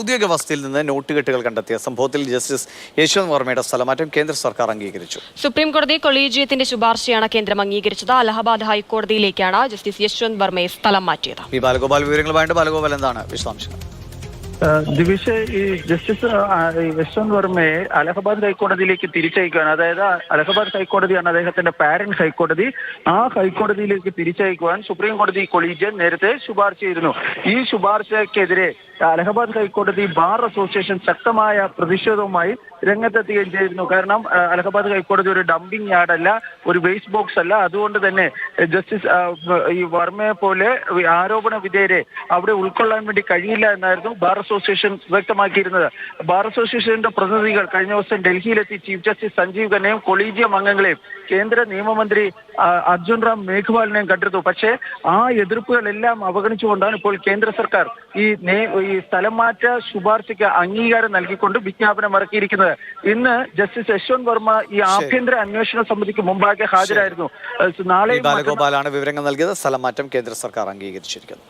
ഔദ്യോഗിക നിന്ന് നിന്ന് നോട്ടുകെട്ടുകൾ കണ്ടെത്തിയ സംഭവത്തിൽ ജസ്റ്റിസ് യശ്വന്ത് വർമ്മയുടെ സ്ഥലമാറ്റം കേന്ദ്ര സർക്കാർ അംഗീകരിച്ചു. സുപ്രീം കോടതി കൊളീജിയത്തിന്റെ ശുപാർശയാണ് കേന്ദ്രം അംഗീകരിച്ചത്. അലഹബാദ് ഹൈക്കോടതിയിലേക്കാണ് ജസ്റ്റിസ് യശ്വന്ത് വർമ്മയെ സ്ഥലം മാറ്റിയത്. ഈ ബാലഗോപാൽ വിവരങ്ങളുമായിട്ട് ബാലഗോപാൽ എന്താണ് വിശദാംശങ്ങൾ? ദിവിഷ് ഈ ജസ്റ്റിസ് യശ്വന്ത് വർമ്മയെ അലഹബാദ് ഹൈക്കോടതിയിലേക്ക് തിരിച്ചയക്കുകയാണ്. അതായത് അലഹബാദ് ഹൈക്കോടതിയാണ് അദ്ദേഹത്തിന്റെ പാരന്റ് ഹൈക്കോടതി. ആ ഹൈക്കോടതിയിലേക്ക് തിരിച്ചയക്കുവാൻ സുപ്രീം കോടതി കൊളീജിയൻ നേരത്തെ ശുപാർശ ചെയ്തിരുന്നു. ഈ ശുപാർശക്കെതിരെ അലഹബാദ് ഹൈക്കോടതി ബാർ അസോസിയേഷൻ ശക്തമായ പ്രതിഷേധവുമായി രംഗത്തെത്തുകയും ചെയ്തിരുന്നു. കാരണം അലഹബാദ് ഹൈക്കോടതി ഒരു ഡംപിംഗ് യാർഡല്ല ഒരു വേസ്റ്റ് ബോക്സ് അല്ല. അതുകൊണ്ട് തന്നെ ജസ്റ്റിസ് ഈ വർമ്മയെ പോലെ ആരോപണ വിധേയരെ അവിടെ ഉൾക്കൊള്ളാൻ വേണ്ടി കഴിയില്ല എന്നായിരുന്നു ബാർ അസോസിയേഷൻ വ്യക്തമാക്കിയിരുന്നത്. ബാർ അസോസിയേഷന്റെ പ്രതിനിധികൾ കഴിഞ്ഞ ദിവസം ഡൽഹിയിലെത്തി ചീഫ് ജസ്റ്റിസ് സഞ്ജീവ് ഖന്നയും കൊളീജിയം അംഗങ്ങളെയും കേന്ദ്ര നിയമമന്ത്രി അർജുൻ റാം മേഘ്വാളിനെയും കണ്ടിരുന്നു പക്ഷേ ആ എതിർപ്പുകളെല്ലാം അവഗണിച്ചുകൊണ്ടാണ് ഇപ്പോൾ കേന്ദ്ര സർക്കാർ ഈ ഈ സ്ഥലം മാറ്റ ശുപാർശയ്ക്ക് അംഗീകാരം നൽകിക്കൊണ്ട് വിജ്ഞാപനം ഇറക്കിയിരിക്കുന്നത്. ഇന്ന് ജസ്റ്റിസ് യശ്വന്ത് വർമ്മ ഈ ആഭ്യന്തര അന്വേഷണ സമിതിക്ക് മുമ്പാകെ ഹാജരായിരുന്നു. നാളെ ബാലഗോപാലാണ് വിവരങ്ങൾ നൽകിയത്. സ്ഥലം മാറ്റം കേന്ദ്ര സർക്കാർ അംഗീകരിച്ചിരിക്കുന്നു.